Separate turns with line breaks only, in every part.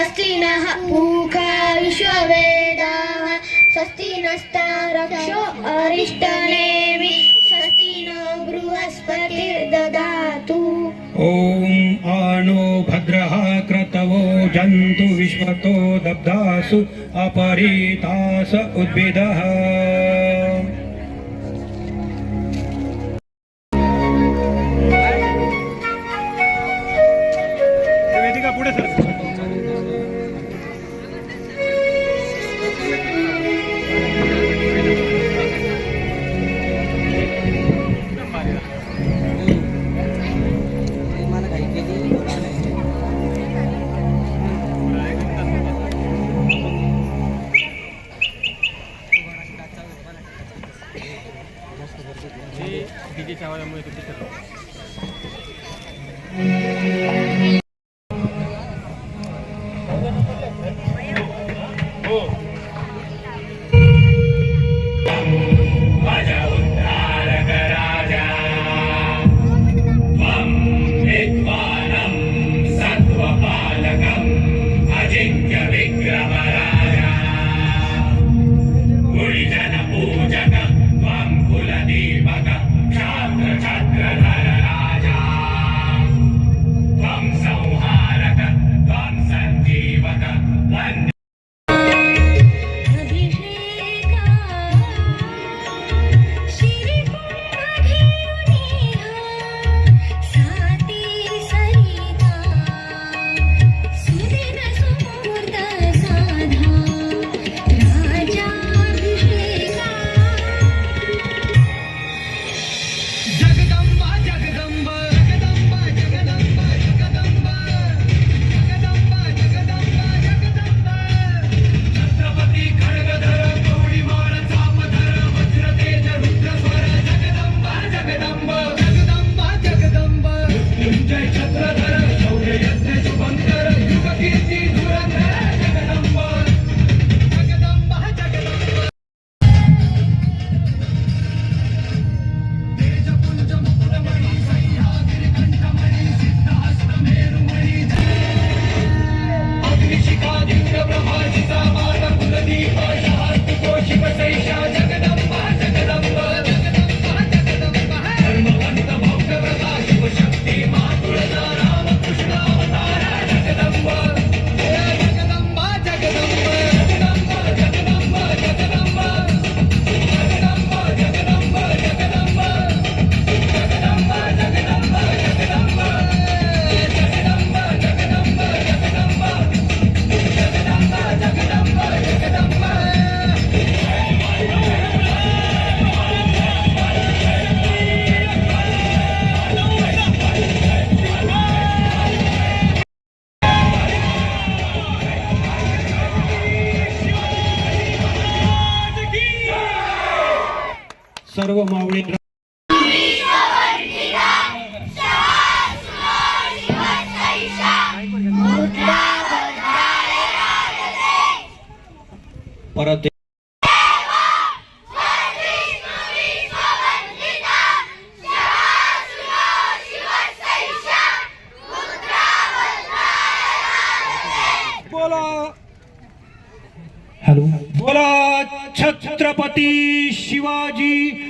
पूका विश्ववेदाः स्वस्ति नस्तारक्षो अरिष्टनेमि। स्वस्ति नो बृहस्पतिर्ददातु।
ॐ आणो भद्रः क्रतवो जन्तु विश्वतो दब्धासु अपरीतास उद्भिदः।
DJ cawan yang mulai kita.
सर्व मावळी परत बोला। हॅलो बोला छत्रपती शिवाजी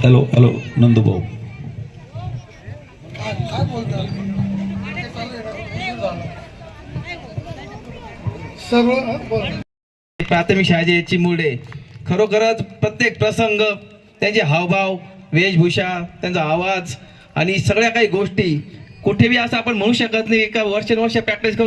हॅलो हॅलो नंदूभाऊ
प्राथमिक शाळेचे चिमुरडे खरोखरच प्रत्येक प्रसंग त्यांचे हावभाव वेशभूषा त्यांचा आवाज आणि सगळ्या काही गोष्टी कुठेही असं आपण म्हणू शकत नाही का वर्षानुवर्ष प्रॅक्टिस करून